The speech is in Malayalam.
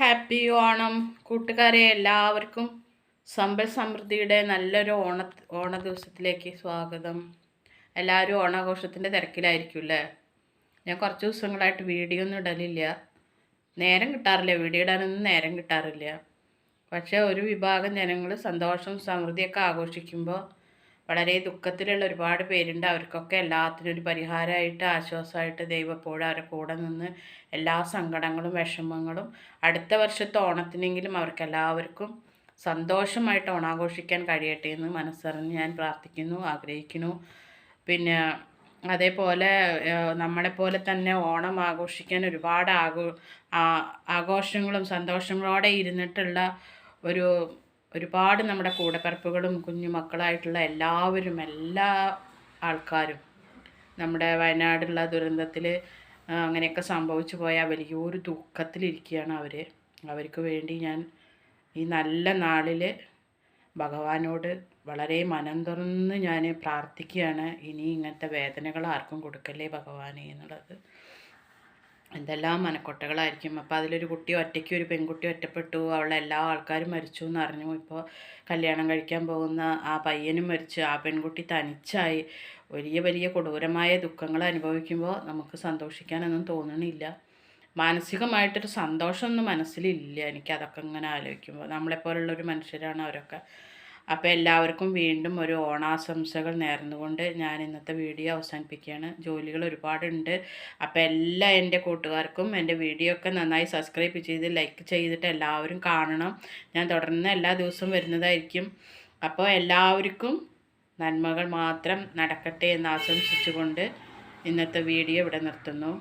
ഹാപ്പി ഓണം കൂട്ടുകാരെ എല്ലാവർക്കും സമ്പൽ സമൃദ്ധിയുടെ നല്ലൊരു ഓണ ഓണ ദിവസത്തിലേക്ക് സ്വാഗതം. എല്ലാവരും ഓണാഘോഷത്തിന്റെ തിരക്കിലായിരിക്കും അല്ലേ? ഞാൻ കുറച്ച് ദിവസങ്ങളായിട്ട് വീഡിയോ ഒന്നും ഇടലില്ല. നേരം കിട്ടാറില്ല. വീഡിയോ ഇടാനൊന്നും നേരം കിട്ടാറില്ല. പക്ഷേ ഒരു വിഭാഗം ജനങ്ങൾ സന്തോഷം സമൃദ്ധിയൊക്കെ ആഘോഷിക്കുമ്പോൾ വളരെ ദുഃഖത്തിലുള്ള ഒരുപാട് പേരുണ്ട്. അവർക്കൊക്കെ എല്ലാത്തിനും ഒരു പരിഹാരമായിട്ട് ആശ്വാസമായിട്ട് ദൈവം എപ്പോഴും അവരുടെ കൂടെ നിന്ന് എല്ലാ സങ്കടങ്ങളും വിഷമങ്ങളും അടുത്ത വർഷത്തെ ഓണത്തിനെങ്കിലും അവർക്ക് എല്ലാവർക്കും സന്തോഷമായിട്ട് ഓണാഘോഷിക്കാൻ കഴിയട്ടെ എന്ന് മനസ്സറിഞ്ഞ് ഞാൻ പ്രാർത്ഥിക്കുന്നു ആഗ്രഹിക്കുന്നു. പിന്നെ അതേപോലെ നമ്മളെപ്പോലെ തന്നെ ഓണം ആഘോഷിക്കാൻ ഒരുപാട് ആഘോ ആഘോഷങ്ങളും സന്തോഷങ്ങളോടെ ഇരുന്നിട്ടുള്ള ഒരു ഒരുപാട് നമ്മുടെ കൂടപ്പിറപ്പുകളും കുഞ്ഞു മക്കളായിട്ടുള്ള എല്ലാവരും എല്ലാ ആൾക്കാരും നമ്മുടെ വയനാടുള്ള ദുരന്തത്തിൽ അങ്ങനെയൊക്കെ സംഭവിച്ചു പോയ വലിയൊരു ദുഃഖത്തിലിരിക്കുകയാണ് അവർ അവർക്ക് വേണ്ടി ഞാൻ ഈ നല്ല നാളിൽ ഭഗവാനോട് വളരെ മനം തുറന്ന് ഞാൻ പ്രാർത്ഥിക്കുകയാണ്. ഇനി ഇങ്ങനത്തെ വേദനകൾ ആർക്കും കൊടുക്കല്ലേ ഭഗവാനെ എന്നുള്ളത്. എന്തെല്ലാം മനക്കൊട്ടകളായിരിക്കും. അപ്പോൾ അതിലൊരു കുട്ടി ഒറ്റയ്ക്ക് ഒരു പെൺകുട്ടി ഒറ്റപ്പെട്ടു. അവളെ എല്ലാ ആൾക്കാരും മരിച്ചു എന്ന് അറിഞ്ഞു. ഇപ്പോൾ കല്യാണം കഴിക്കാൻ പോകുന്ന ആ പയ്യനും മരിച്ചു. ആ പെൺകുട്ടി തനിച്ചായി. വലിയ വലിയ കൊടൂരമായ ദുഃഖങ്ങൾ അനുഭവിക്കുമ്പോൾ നമുക്ക് സന്തോഷിക്കാനൊന്നും തോന്നണില്ല. മാനസികമായിട്ടൊരു സന്തോഷമൊന്നും മനസ്സിലില്ല. എനിക്ക് അതൊക്കെ ഇങ്ങനെ ആലോചിക്കുമ്പോൾ നമ്മളെപ്പോലുള്ളൊരു മനുഷ്യരാണ് അവരൊക്കെ. അപ്പോൾ എല്ലാവർക്കും വീണ്ടും ഒരു ഓണാശംസകൾ നേർന്നുകൊണ്ട് ഞാൻ ഇന്നത്തെ വീഡിയോ അവസാനിപ്പിക്കുകയാണ്. ജോലികൾ ഒരുപാടുണ്ട്. അപ്പോൾ എല്ലാ എന്റെ കൂട്ടുകാർക്കും എന്റെ വീഡിയോ ഒക്കെ നന്നായി സബ്സ്ക്രൈബ് ചെയ്ത് ലൈക്ക് ചെയ്തിട്ട് എല്ലാവരും കാണണം. ഞാൻ തുടർന്ന് എല്ലാ ദിവസവും വരുന്നതായിരിക്കും. അപ്പോൾ എല്ലാവർക്കും നന്മകൾ മാത്രം നടക്കട്ടെ എന്ന് ആശംസിച്ചുകൊണ്ട് ഇന്നത്തെ വീഡിയോ ഇവിടെ നിർത്തുന്നു.